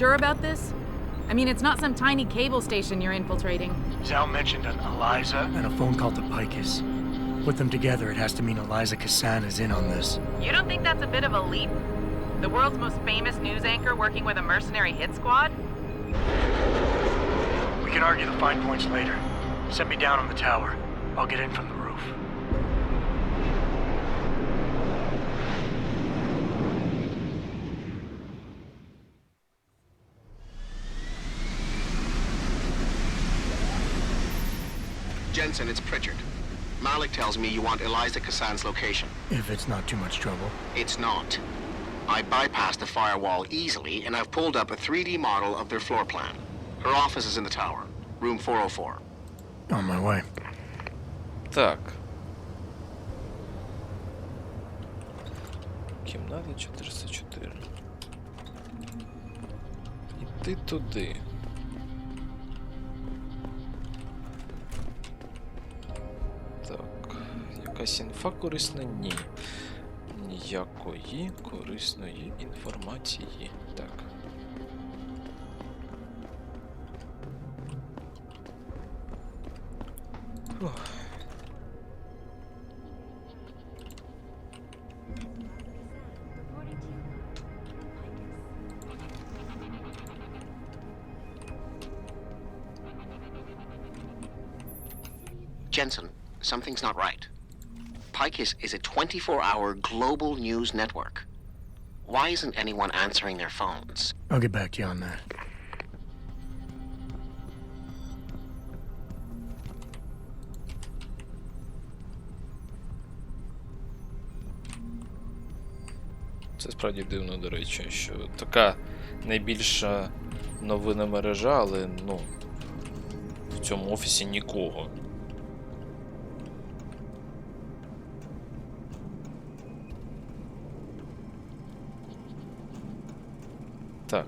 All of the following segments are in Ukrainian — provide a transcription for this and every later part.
sure about this? I mean, it's not some tiny cable station you're infiltrating. Zal mentioned an Eliza and a phone call to Picus. Put them together, it has to mean Eliza Cassan is in on this. You don't think that's a bit of a leap? The world's most famous news anchor working with a mercenary hit squad? We can argue the fine points later. Send me down on the tower. I'll get in from the Jensen, it's Pritchard. Malik tells me you want Eliza Cassan's location. If it's not too much trouble. It's not. I bypassed the firewall easily, and I've pulled up a 3D model of their floor plan. Her office is in the tower, room 404. On my way. Так. Кімната 404. Іти туди. Якась інфа корисна? Ні. Ніякої корисної інформації. Так. Фух. Jensen, something's not right. Picus is a 24-hour global news network. Why isn't anyone answering their phones? I'll get back to you on that. Це справді дивно, до речі, що така найбільша новина мережа, але ну. В цьому офісі нікого. Так.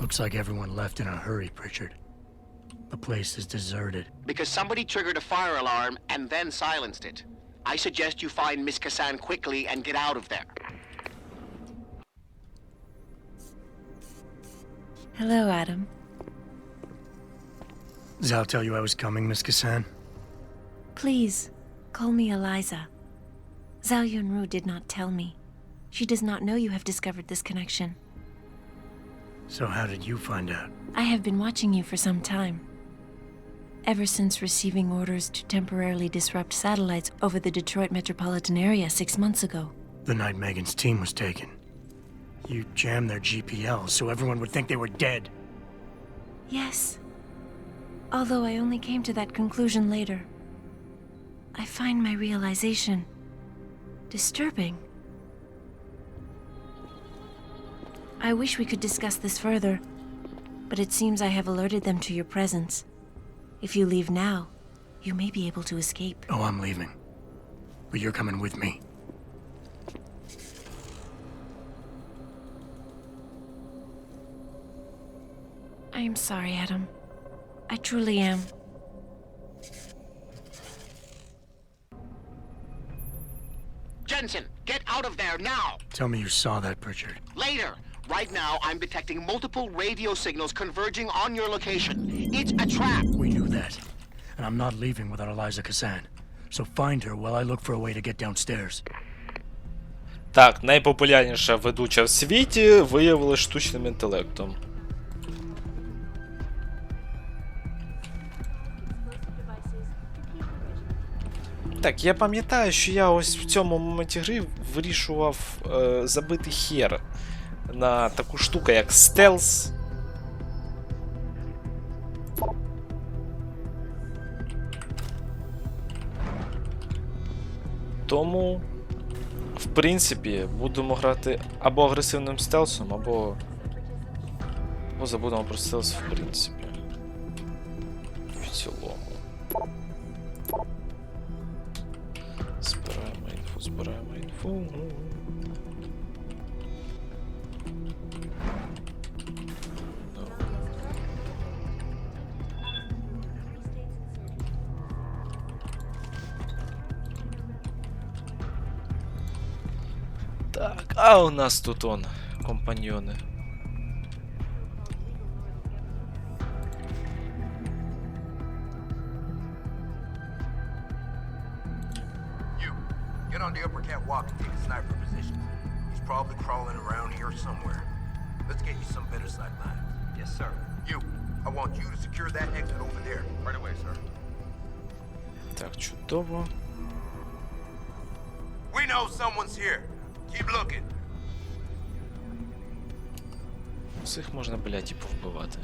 Looks like everyone left in a hurry, Pritchard. The place is deserted. Because somebody triggered a fire alarm and then silenced it. I suggest you find Miss Cassan quickly and get out of there. Hello, Adam. Zal tell you I was coming, Miss Cassan? Please, call me Eliza. Zhao Yunru did not tell me. She does not know you have discovered this connection. So how did you find out? I have been watching you for some time. Ever since receiving orders to temporarily disrupt satellites over the Detroit metropolitan area six months ago. The night Megan's team was taken. You jammed their GPL so everyone would think they were dead. Yes. Although I only came to that conclusion later. I find my realization disturbing. I wish we could discuss this further, but it seems I have alerted them to your presence. If you leave now, you may be able to escape. Oh, I'm leaving. But you're coming with me. I am sorry, Adam. I truly am. Jensen, get out of there now! Tell me you saw that, Pritchard. Later! Right now, I'm detecting multiple radio signals converging on your location. It's a trap! We knew that. And I'm not leaving without Eliza Cassan. So find her while I look for a way to get downstairs. Так, найпопулярніша ведуча в світі виявилася штучним інтелектом. Так, я пам'ятаю, що я ось в цьому моменті гри вирішував е, забити хер на таку штуку, як стелс. Тому, в принципі, будемо грати або агресивним стелсом, або. Або забудемо про стелс, в принципі. В цілому. збираємо інфу. Так, а у нас тут он, компаньоны. probably crawling around here somewhere. Let's get you some better sight lines. Yes, sir. You, I want you to secure that exit over there. Right away, sir. Так, чудово. We know someone's here. Keep looking. Всіх можна, блядь, і повбивати.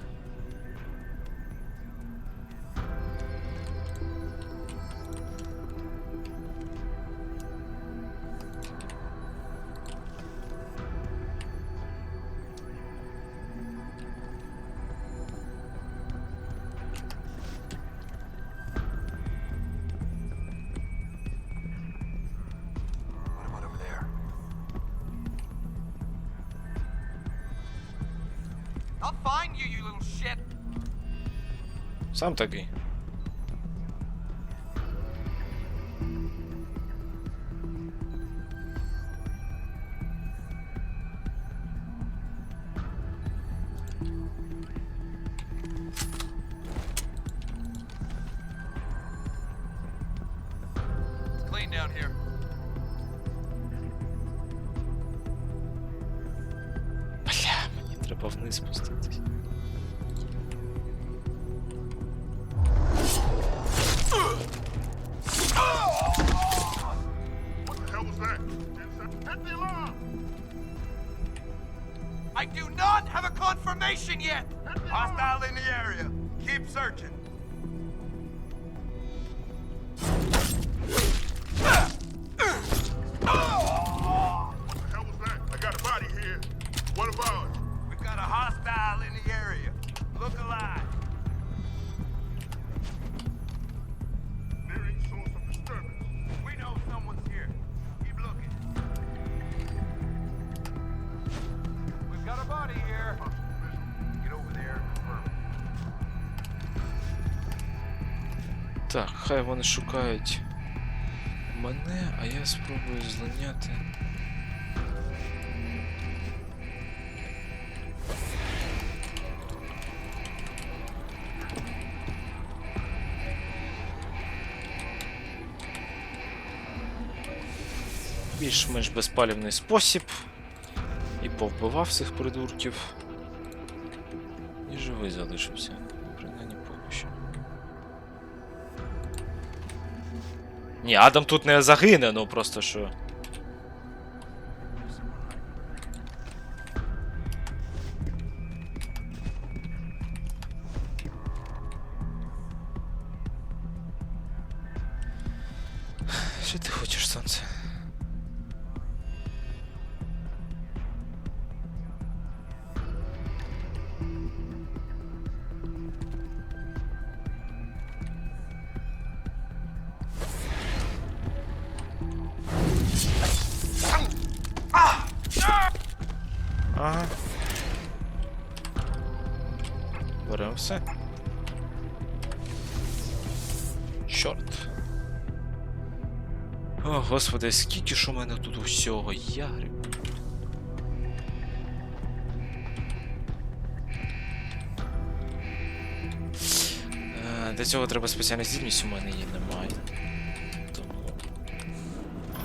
find you, you little shit. Sam taki. I do not have a confirmation yet. Hostile in the area. Keep searching. Хай вони шукають мене, а я спробую злиняти. Більш-менш безпалівний спосіб. І повбивав цих придурків. І живий залишився. Ні, Адам тут не загине, ну просто що. Ага. Беремо все. Чорт. О, господи, скільки ж у мене тут усього, я гриб. Е, Для цього треба спеціальна здібність, у мене її немає. Тому.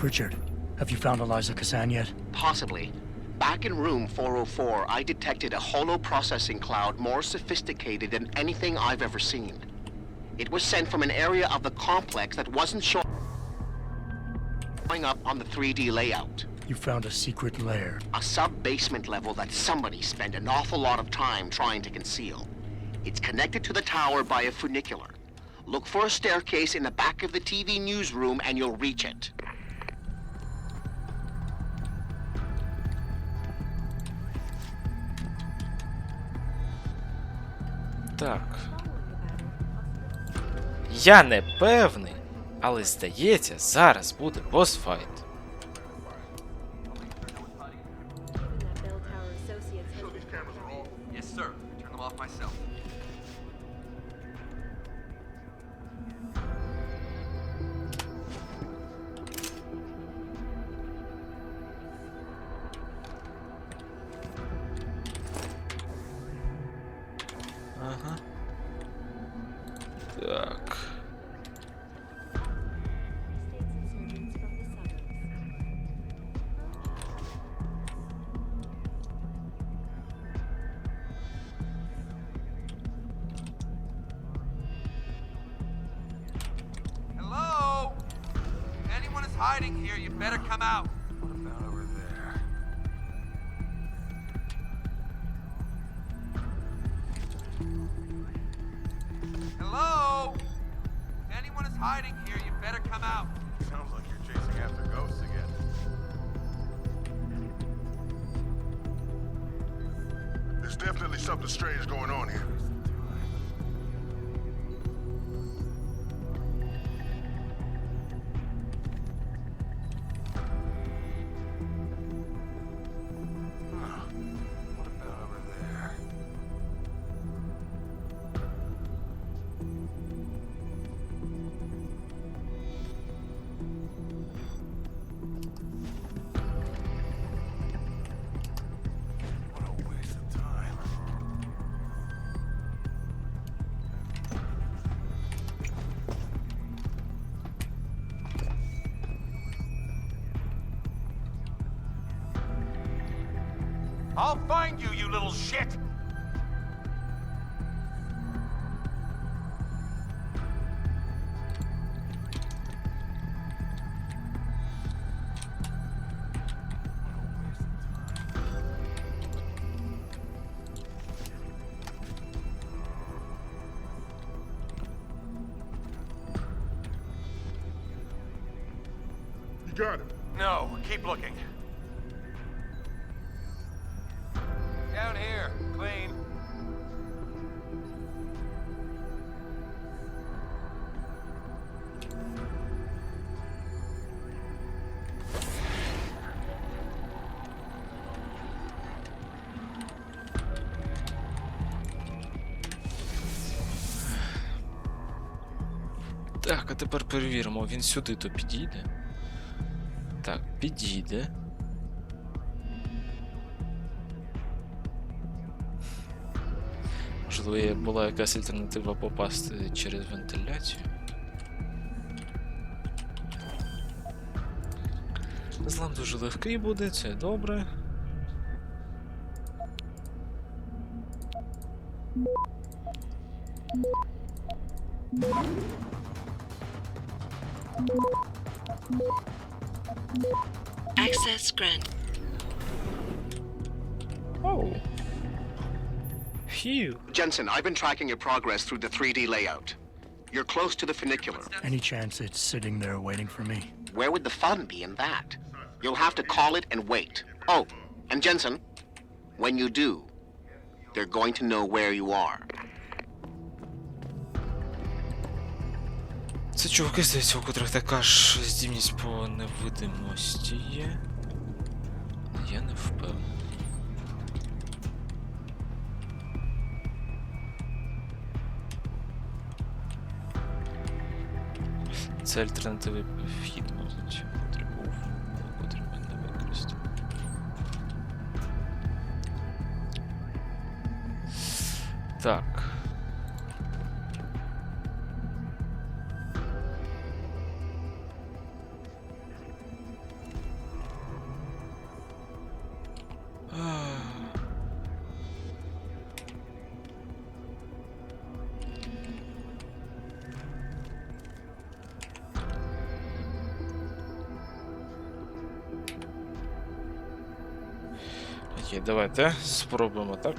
Pritchard, have you found Eliza Kazan yet? Possibly. Back in room 404, I detected a holo processing cloud more sophisticated than anything I've ever seen. It was sent from an area of the complex that wasn't showing up on the 3D layout. You found a secret lair. A sub-basement level that somebody spent an awful lot of time trying to conceal. It's connected to the tower by a funicular. Look for a staircase in the back of the TV newsroom and you'll reach it. Так. Я не певний, але здається, зараз буде босфайт. Hiding here, you better come out. I'll find you, you little shit! You got him. No, keep looking. Down here, clean. Так, а тепер перевіримо, він сюди то підійде. Так, підійде. Можливо, була якась альтернатива попасти через вентиляцію. Злам дуже легкий буде, це добре. Access granted. Фью. Jensen, I've been tracking your progress through the 3D layout. You're close to the funicular. Any chance it's sitting there waiting for me? Where would the fun be in that? You'll have to call it and wait. Oh, and Jensen, when you do, they're going to know where you are. Це чуваки, здається, у котрих така ж здібність по невидимості є. Я не впевнений. Це альтернативний вхід, мабуть, котрий потребував, ми не використали. Так. давайте спробуємо так.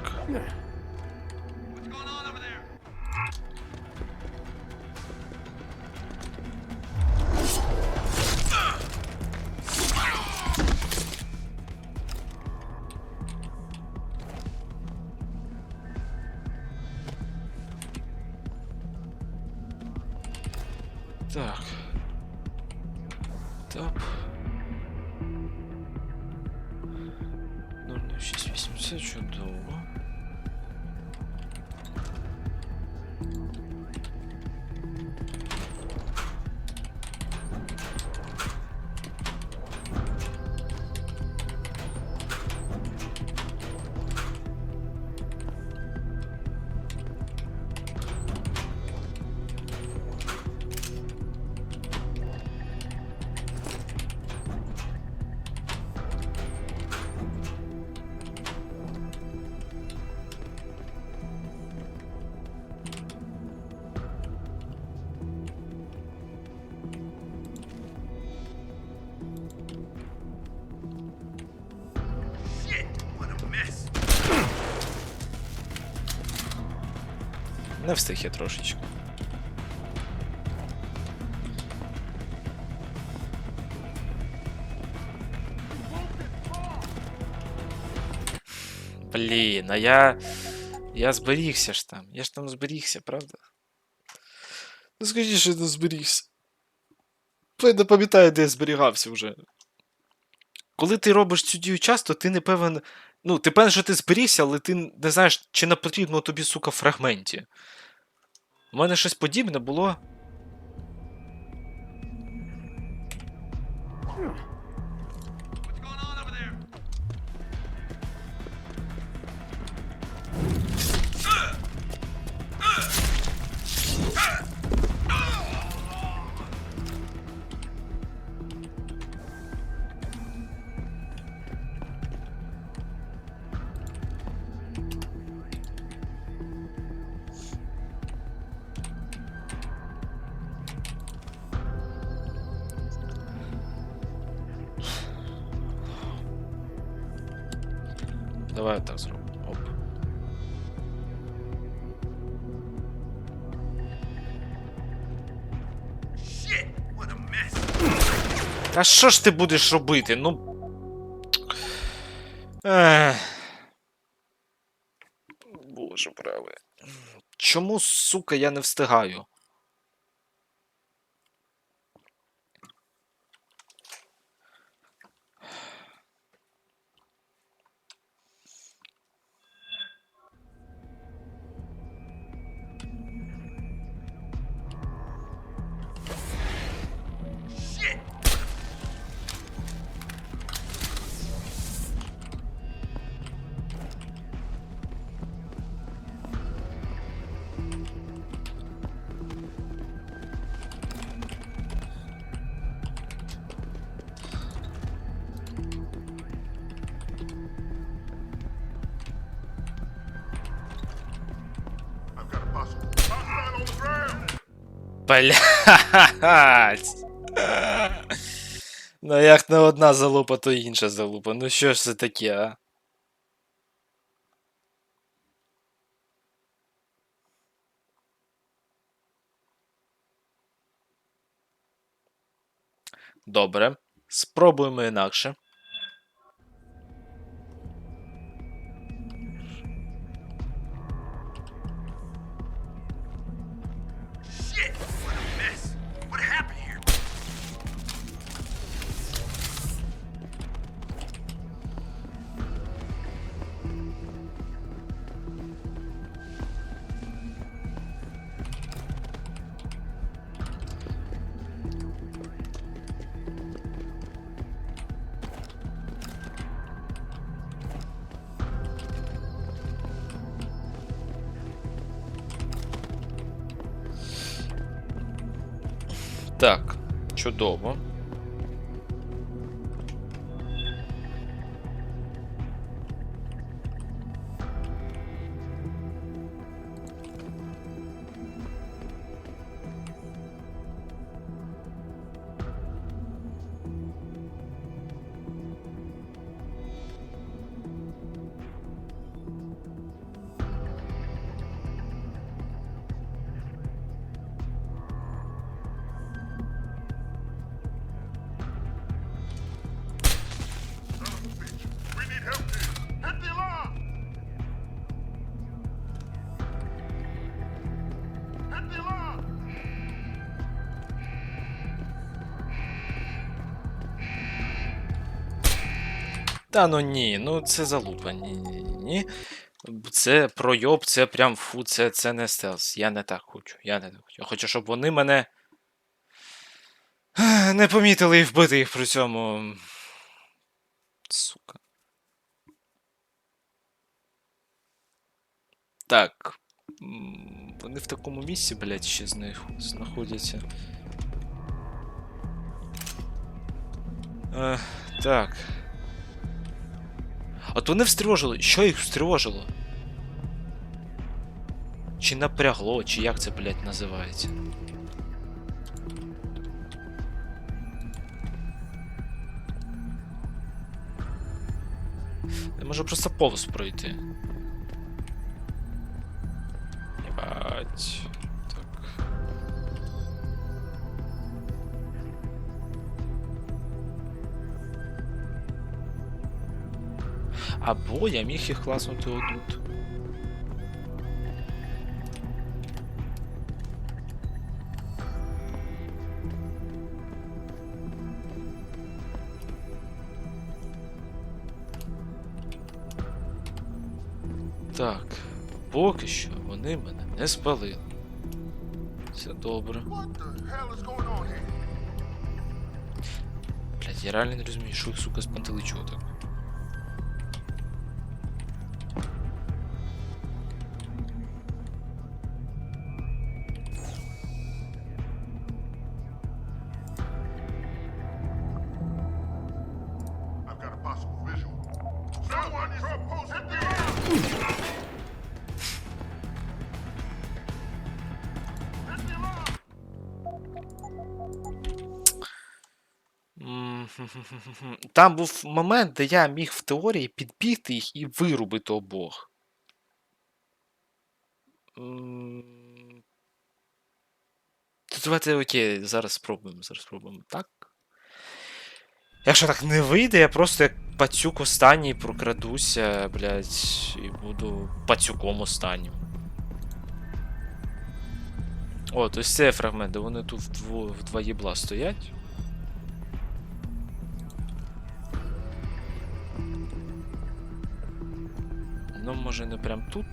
Так. Тап. 00680, чудово. Не встиг я трошечки. Блін, а я. Я зберігся ж там. Я ж там зберігся, правда? Ну скажіть, що я не зберігся. Я не пам'ятаю, де я зберігався вже. Коли ти робиш цю дію часто, ти не певен. Ну, певен, що ти зберігся, але ти не знаєш, чи не потрібно тобі, сука, фрагменті. У мене щось подібне було. Давай так зробимо. Оп. Та що ж ти будеш робити? Ну. Ех. Боже правий. Чому, сука, я не встигаю? Блять. Ну як не одна залупа, то інша залупа. Ну що ж це таке, а? Добре. Спробуємо інакше. Та ну ні, ну це залупа. Ні, ні, ні. Це пройоб, це прям фу, це, це не стелс. Я не так хочу. Я не так хочу. Я хочу, щоб вони мене. Не помітили і вбити їх при цьому. Сука. Так. Вони в такому місці, блядь, ще з них знаходяться. Е, так. От вони встревожили. Що їх встревожило? Чи напрягло, чи як це, блядь, називається? Я можу просто повз пройти. Єбать. Або я міг їх класнути отут. Так, поки що вони мене не спалили. Все добре. Блять, я реально не розумію, що їх, сука, спантеличило так. Там був момент, де я міг в теорії підбігти їх і вирубити обох. Давайте окей, зараз спробуємо, зараз спробуємо так. Якщо так не вийде, я просто як пацюк останній прокрадуся, блядь, і буду пацюком останнім. О, то ось цей фрагмент, де вони тут вдво, в два єбла стоять. Ну, може, не прям тут.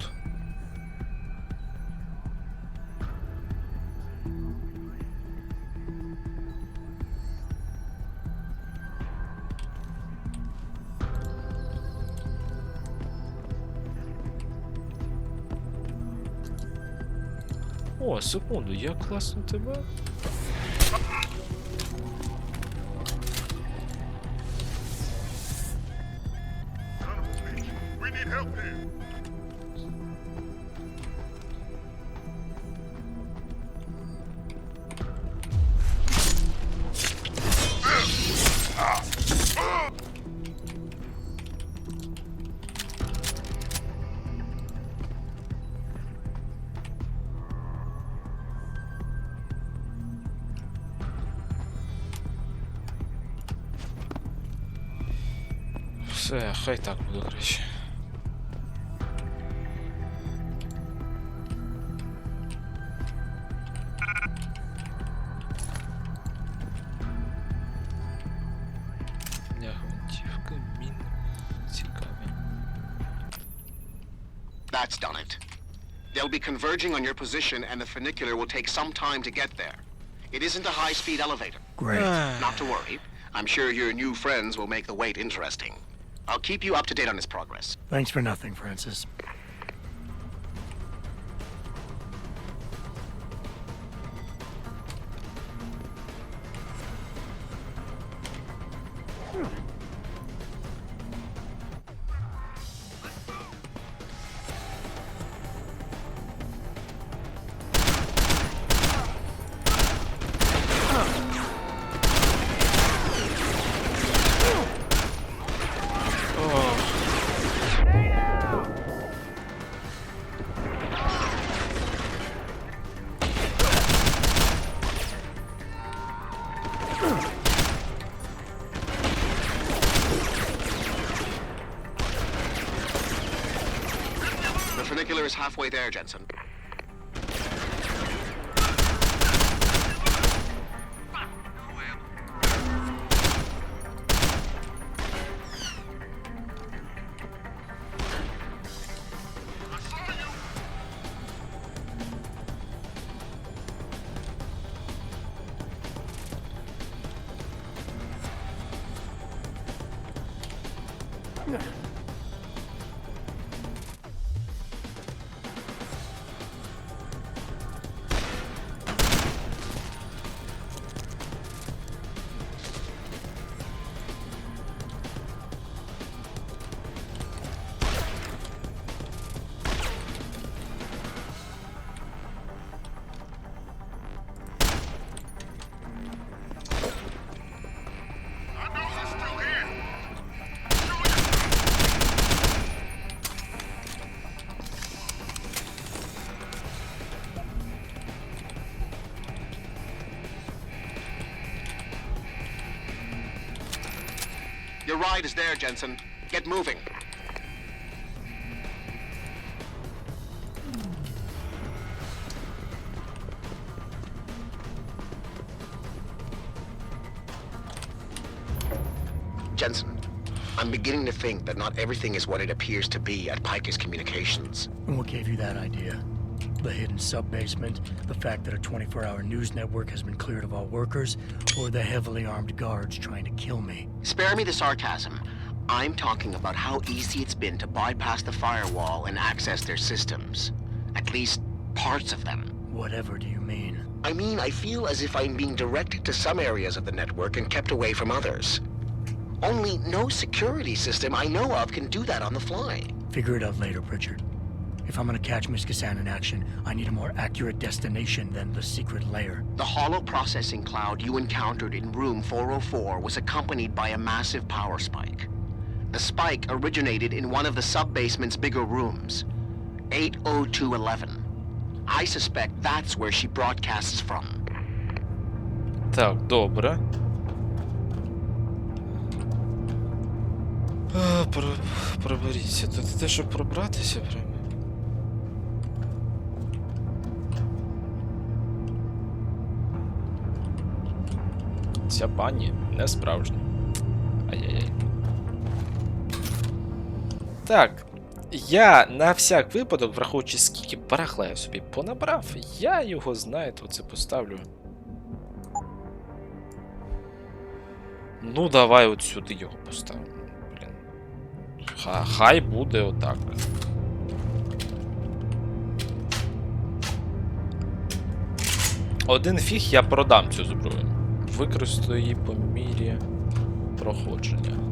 О, секунду, я класно тебе. хай так буде краще. Для гвинтівки, мін. Цікаві. That's done it. They'll be converging on your position, and the funicular will take some time to get there. It isn't a high-speed elevator. Great. Not to worry. I'm sure your new friends will make the wait interesting. I'll keep you up to date on his progress. Thanks for nothing, Francis. Halfway there, Jensen. ride is there, Jensen. Get moving. Jensen, I'm beginning to think that not everything is what it appears to be at Pikus Communications. And what gave you that idea? The hidden sub-basement, the fact that a 24-hour news network has been cleared of all workers, or the heavily armed guards trying to kill me? Spare me the sarcasm. I'm talking about how easy it's been to bypass the firewall and access their systems. At least, parts of them. Whatever do you mean? I mean, I feel as if I'm being directed to some areas of the network and kept away from others. Only no security system I know of can do that on the fly. Figure it out later, Pritchard. If I'm gonna catch Miss Kassan in action, I need a more accurate destination than the secret lair. The hollow processing cloud you encountered in room 404 was accompanied by a massive power spike. The spike originated in one of the sub-basement's bigger rooms, 80211. I suspect that's where she broadcasts from. Так, добре. А, про, проберіться. Тут те, щоб пробратися прямо. Ця пані не справжня. Ай-яй-яй. Так. Я на всяк випадок, враховуючи скільки барахла я собі понабрав, я його, знаєте, оце поставлю. Ну, давай от сюди його поставимо. Блін. Ха- Хай буде отак. Один фіг я продам цю зброю. Використаю її по мірі проходження.